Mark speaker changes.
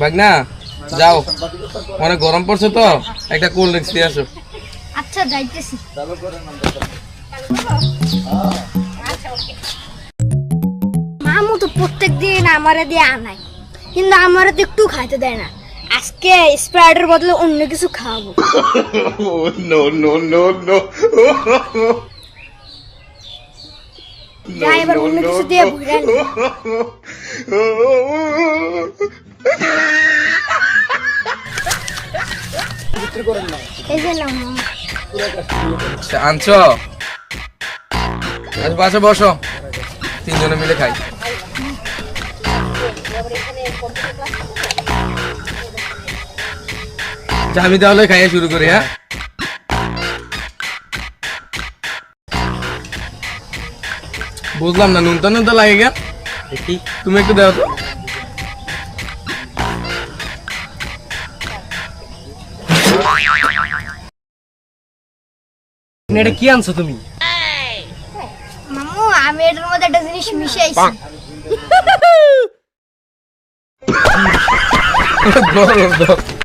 Speaker 1: বাগনা যাও। অনেক গরম পড়ছে তো একটা কোল্ড ড্রিঙ্কস দিয়ে আসো।
Speaker 2: আচ্ছা যাইতেছি। মামু তো প্রত্যেক দিন আমারে দিয়ে আনাই কিন্তু আমারে তো একটু খাইতে দেয় না। আজকে স্প্রাইটের বদলে অন্য কিছু খাওয়াবো
Speaker 3: no, no, no, no.
Speaker 2: যাই এবার অন্য কিছু দিয়ে ভুলে নি। এই যে নাও।
Speaker 1: আচ্ছা, আনছো? আচ্ছা পাশে বসো। তিনজনে মিলে খাই। আচ্ছা, আমি তাহলে খাইয়ে শুরু করি হ্যাঁ? বুঝলাম না নুনতা নুনতা লাগে গেল
Speaker 4: দেখি
Speaker 1: তুমি একটু দাও তো।
Speaker 4: এটা কি আনছো তুমি?
Speaker 2: মামু আমি এটার মধ্যে একটা জিনিস মিশাইছি।